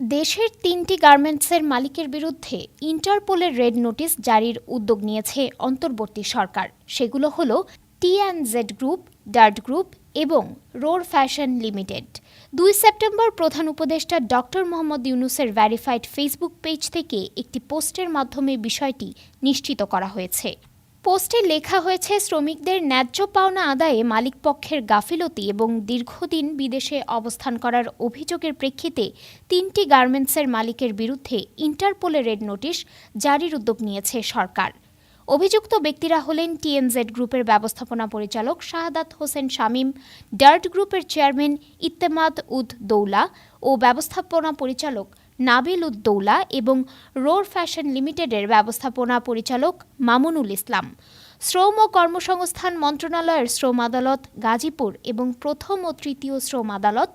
দেশের তিনটি গার্মেন্টসের মালিকের বিরুদ্ধে ইন্টারপোলের রেড নোটিশ জারির উদ্যোগ নিয়েছে অন্তর্বর্তী সরকার। সেগুলো হলো T and Z group, dart group এবং রোর ফ্যাশন লিমিটেড। দুই সেপ্টেম্বর প্রধান উপদেষ্টা ডক্টর মোহাম্মদ ইউনুসের ভ্যারিফাইড ফেসবুক পেজ থেকে একটি পোস্টের মাধ্যমে বিষয়টি নিশ্চিত করা হয়েছে। পোস্টে লেখা হয়েছে, শ্রমিকদের ন্যায্য পাওনা আদায়ে মালিকপক্ষের গাফিলতি এবং দীর্ঘদিন বিদেশে অবস্থান করার অভিযোগের প্রেক্ষিতে তিনটি গার্মেন্টসের মালিকের বিরুদ্ধে ইন্টারপোলের রেড নোটিশ জারির উদ্যোগ নিয়েছে সরকার। অভিযুক্ত ব্যক্তিরা হলেন টিএনজেড গ্রুপের ব্যবস্থাপনা পরিচালক শাহাদাত হোসেন শামীম, ডার্ট গ্রুপের চেয়ারম্যান ইত্তেমাদ উদ দৌলা ও ব্যবস্থাপনা পরিচালক নাবিল উদ্দৌলা এবং রোর ফ্যাশন লিমিটেডের ব্যবস্থাপনা পরিচালক মামুনুল ইসলাম। শ্রম ও কর্মসংস্থান মন্ত্রণালয়ের শ্রম আদালত গাজীপুর এবং প্রথম ও তৃতীয় শ্রম আদালত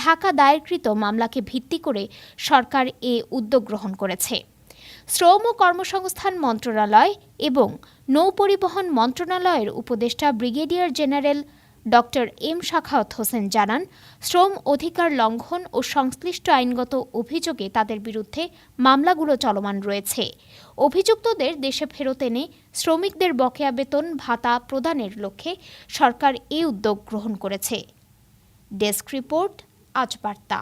ঢাকা দায়েরকৃত মামলাকে ভিত্তি করে সরকার এ উদ্যোগ গ্রহণ করেছে। শ্রম ও কর্মসংস্থান মন্ত্রণালয় এবং নৌপরিবহন মন্ত্রণালয়ের উপদেষ্টা brigadier general doctor M Shakhawat Hossain জানান, শ্রম অধিকার লঙ্ঘন ও সংশ্লিষ্ট আইনগত অভিযোগে তাদের বিরুদ্ধে মামলাগুলো চলমান রয়েছে। অভিযুক্তদের দেশে ফেরত এনে শ্রমিকদের বকেয়া বেতন, ভাতা প্রদানের লক্ষ্যে সরকার এই উদ্যোগ গ্রহণ করেছে। ডেস্ক রিপোর্ট, আজ বার্তা।